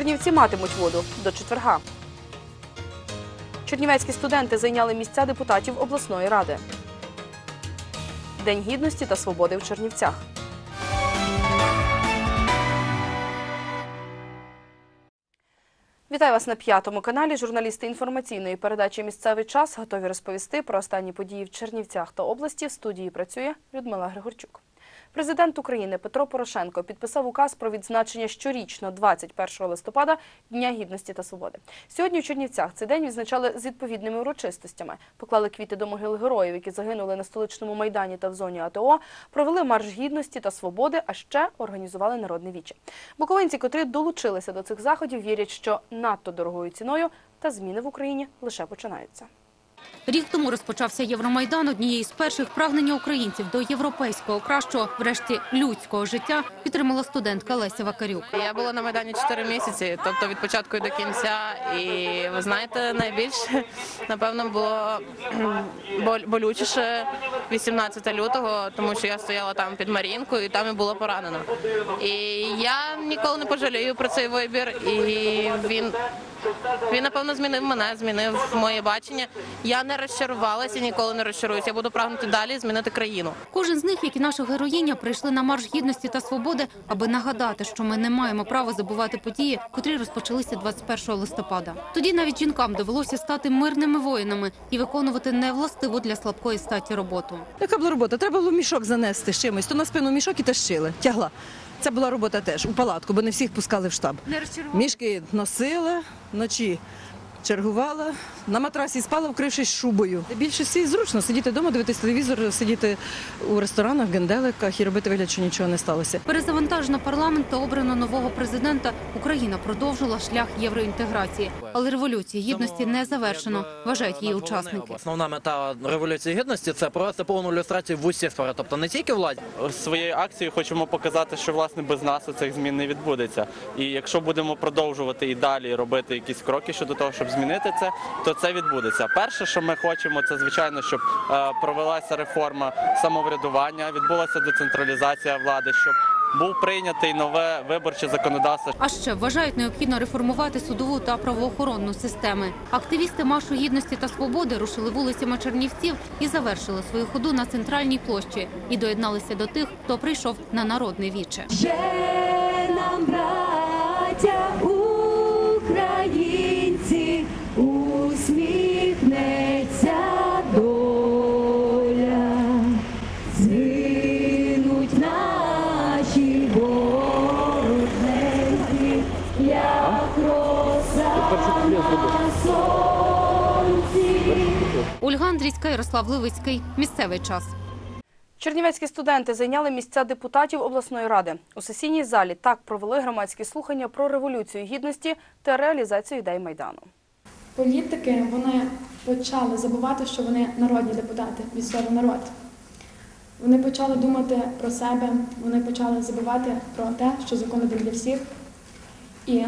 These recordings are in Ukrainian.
Чернівці матимуть воду до четверга. Чернівецькі студенти зайняли місця депутатів обласної ради. День гідності та свободи в Чернівцях. Вітаю вас на п'ятому каналі. Журналісти інформаційної передачі Місцевий час готові розповісти про останні події в Чернівцях та області. В студії працює Людмила Григорчук. Президент України Петро Порошенко підписав указ про відзначення щорічно 21 листопада Дня гідності та свободи. Сьогодні в Чернівцях цей день відзначали з відповідними урочистостями. Поклали квіти до могил героїв, які загинули на столичному майдані та в зоні АТО, провели марш гідності та свободи, а ще організували народне віче. Буковинці, котрі долучилися до цих заходів, вірять, що надто дорогою ціною та зміни в Україні лише починаються. Рік тому розпочався Євромайдан. Однією з перших прагнення українців до європейського кращого, врешті людського життя, підтримала студентка Леся Вакарюк. Я була на майдані 4 місяці, тобто від початку до кінця. І ви знаєте, найбільше напевно було болючіше 18 лютого, тому що я стояла там під Марінкою, і там і було поранено. І я ніколи не пожалію про цей вибір. І він він напевно змінив мене, змінив моє бачення. Я не розчарувалася, ніколи не розчаруюся. Я буду прагнути далі змінити країну. Кожен з них, як і наша героїня, прийшли на марш гідності та свободи, аби нагадати, що ми не маємо права забувати події, котрі розпочалися 21 листопада. Тоді навіть жінкам довелося стати мирними воїнами і виконувати невластиву для слабкої статі роботу. Яка була робота? Треба було мішок занести з чимось. То на спину мішок і тащили, тягла. Це була робота теж у палатку, бо не всіх пускали в штаб. Не розчарували? Мішки носила, вночі чергувала, на матрасі спала, вкрившись шубою. Більше всі зручно сидіти вдома, дивитися телевізор, сидіти у ресторанах, генделиках і робити вигляд, що нічого не сталося. Перезавантажено парламент та обрано нового президента. Україна продовжила шлях євроінтеграції, але революції гідності не завершено. Вважають її учасники. Основна мета революції гідності це провести повну ілюстрацію в усі сфери, тобто не тільки владі. своєю акцією хочемо показати, що власне без нас цих змін не відбудеться. І якщо будемо продовжувати і далі робити якісь кроки щодо того, щоб змінити це, то це відбудеться. Перше, що ми хочемо, це звичайно, щоб е, провелася реформа самоврядування, відбулася децентралізація влади, щоб був прийнятий нове виборче законодавство. А ще вважають необхідно реформувати судову та правоохоронну системи. Активісти маршу гідності та свободи рушили вулицями Чернівців і завершили свою ходу на центральній площі і доєдналися до тих, хто прийшов на народне віче. Ще нам, браття українці, Ольга Андрійська, Ярослав Ливицький. Місцевий час. Чернівецькі студенти зайняли місця депутатів обласної ради. У сесійній залі так провели громадські слухання про революцію гідності та реалізацію ідей майдану. Політики вони почали забувати, що вони народні депутати, місцевий народ. Вони почали думати про себе, вони почали забувати про те, що закон один для всіх, і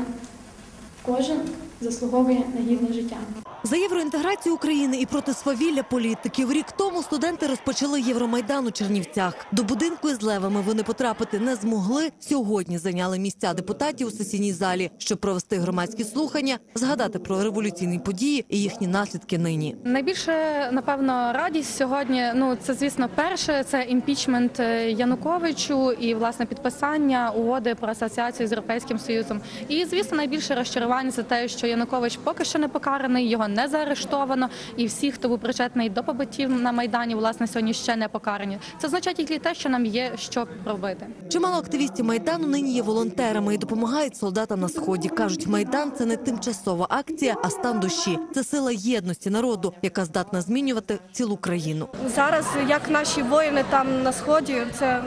кожен заслуговує на гідне життя. За євроінтеграцію України і проти свавілля політиків рік тому студенти розпочали Євромайдан у Чернівцях. До будинку із левами вони потрапити не змогли. Сьогодні зайняли місця депутатів у сесійній залі, щоб провести громадські слухання, згадати про революційні події і їхні наслідки нині. Найбільше напевно радість сьогодні. Ну це звісно перше. Це імпічмент е, Януковичу і власне підписання угоди про асоціацію з європейським союзом. І звісно, найбільше розчарування це те, що Янукович поки що не покараний, його не заарештовано, і всі, хто був причетний до побиттів на майдані, власне сьогодні ще не покарані. Це означає тільки те, що нам є що робити. Чимало активістів майдану нині є волонтерами і допомагають солдатам на сході. кажуть, майдан це не тимчасова акція, а стан душі. Це сила єдності народу, яка здатна змінювати цілу країну. Зараз, як наші воїни там на сході, це,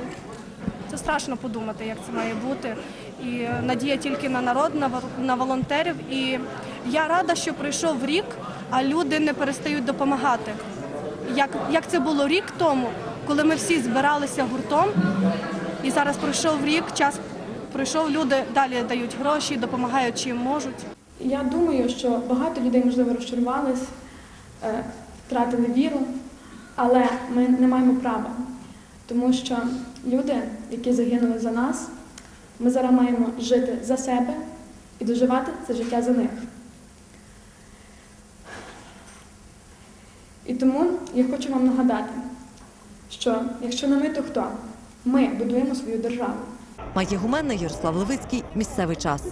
це страшно подумати, як це має бути. І надія тільки на народ, на, вол- на волонтерів. І я рада, що пройшов рік, а люди не перестають допомагати. Як, як це було рік тому, коли ми всі збиралися гуртом, і зараз пройшов рік, час пройшов, люди далі дають гроші, допомагають чим можуть. Я думаю, що багато людей, можливо, розчарувались, е, втратили віру, але ми не маємо права, тому що люди, які загинули за нас, ми зараз маємо жити за себе і доживати це життя за них. Тому я хочу вам нагадати, що якщо не ми, то хто? Ми будуємо свою державу. Майя Гуменна, Ярослав Левицький. Місцевий час.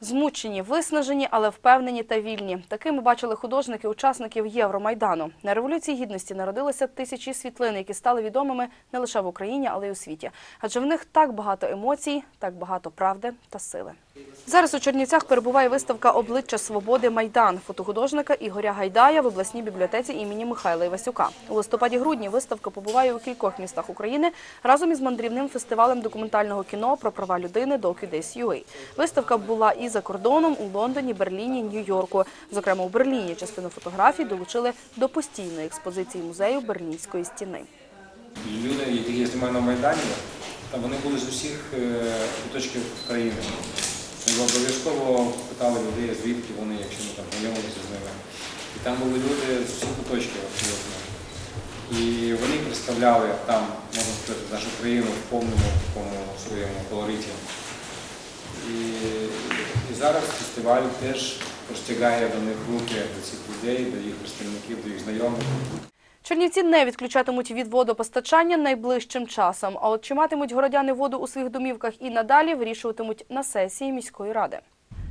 Змучені, виснажені, але впевнені та вільні. Такими бачили художники учасників Євромайдану. На революції гідності народилися тисячі світлин, які стали відомими не лише в Україні, але й у світі. Адже в них так багато емоцій, так багато правди та сили. Зараз у Чернівцях перебуває виставка Обличчя свободи Майдан фотохудожника Ігоря Гайдая в обласній бібліотеці імені Михайла Івасюка. У листопаді-грудні виставка побуває у кількох містах України разом із мандрівним фестивалем документального кіно про права людини DocuDays.ua. Виставка була і за кордоном у Лондоні, Берліні, Нью-Йорку. Зокрема, у Берліні частину фотографій долучили до постійної експозиції музею Берлінської стіни. Люди, які я знімаю на Майдані, вони були з усіх е, куточків країни. Обов'язково питали людей, звідки вони, якщо ми там знайомилися з ними. І там були люди з усіх куточків абсолютно. І вони представляли там, можна сказати, нашу країну в повному такому своєму колориті. І, і зараз фестиваль теж простягає до них руки, до цих людей, до їх представників, до їх знайомих. Чернівці не відключатимуть від водопостачання найближчим часом. А от чи матимуть городяни воду у своїх домівках і надалі вирішуватимуть на сесії міської ради.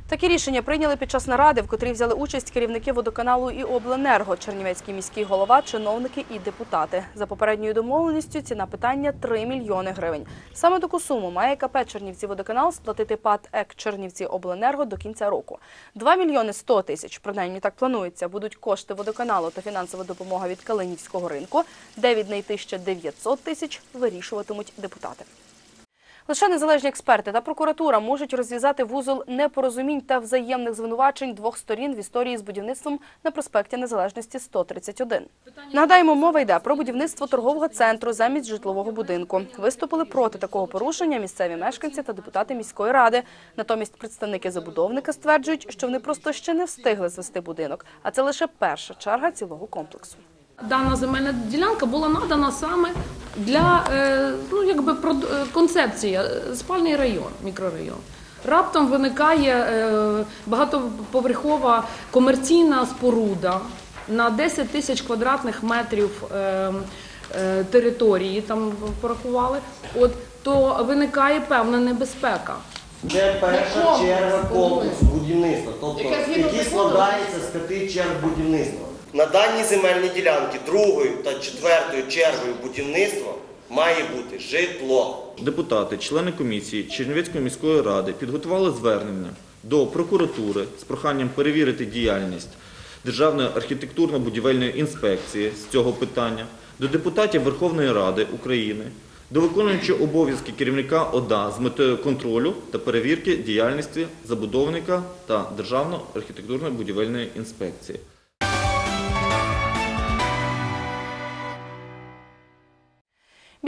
Такі рішення прийняли під час наради, в котрій взяли участь керівники водоканалу і обленерго, Чернівецький міський голова, чиновники і депутати. За попередньою домовленістю ціна питання 3 мільйони гривень. Саме таку суму має КП Чернівці водоканал сплатити ПАД ЕК Чернівці обленерго до кінця року. 2 мільйони 100 тисяч, принаймні так планується, будуть кошти водоканалу та фінансова допомога від Калинівського ринку, де віднайти ще 900 тисяч вирішуватимуть депутати. Лише незалежні експерти та прокуратура можуть розв'язати вузол непорозумінь та взаємних звинувачень двох сторін в історії з будівництвом на проспекті Незалежності 131. Нагадаємо, мова йде про будівництво торгового центру замість житлового будинку. Виступили проти такого порушення місцеві мешканці та депутати міської ради. Натомість представники забудовника стверджують, що вони просто ще не встигли звести будинок, а це лише перша черга цілого комплексу. Дана земельна ділянка була надана саме для е, ну, якби, е, концепції е, спальний район, мікрорайон. Раптом виникає багатоповерхова комерційна споруда на 10 тисяч квадратних метрів території, там порахували, от, то виникає певна небезпека. Це перша черга комплексу будівництва, тобто який складається з п'яти черг будівництва. На даній земельній ділянці другою та четвертою чергою будівництва має бути житло. Депутати, члени комісії Чернівецької міської ради підготували звернення до прокуратури з проханням перевірити діяльність Державної архітектурно-будівельної інспекції з цього питання, до депутатів Верховної Ради України, до виконуючого обов'язки керівника ОДА з метою контролю та перевірки діяльності забудовника та Державної архітектурно-будівельної інспекції.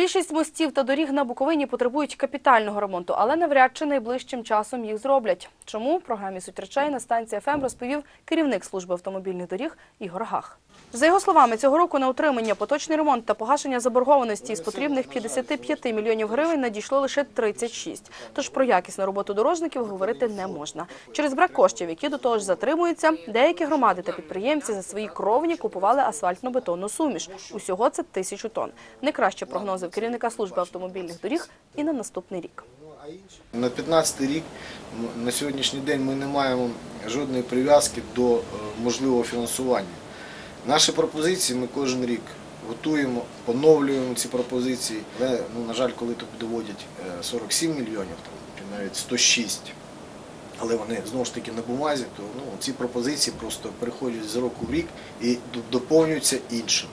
Більшість мостів та доріг на Буковині потребують капітального ремонту, але навряд чи найближчим часом їх зроблять. Чому в програмі «Суть речей» на станції ФМ розповів керівник служби автомобільних доріг Ігор Гах. За його словами, цього року на утримання, поточний ремонт та погашення заборгованості з потрібних 55 мільйонів гривень надійшло лише 36. Тож про якісну роботу дорожників говорити не можна. Через брак коштів, які до того ж затримуються, деякі громади та підприємці за свої кровні купували асфальтно-бетонну суміш. Усього це тисячу тонн. Найкраще прогнози в керівника служби автомобільних доріг і на наступний рік. На 15 рік на сьогоднішній день ми не маємо жодної прив'язки до е, можливого фінансування. Наші пропозиції ми кожен рік готуємо, поновлюємо ці пропозиції. Але, ну, на жаль, коли тут доводять е, 47 мільйонів, там, навіть 106, але вони знову ж таки на бумазі, то ну, ці пропозиції просто переходять з року в рік і доповнюються іншими,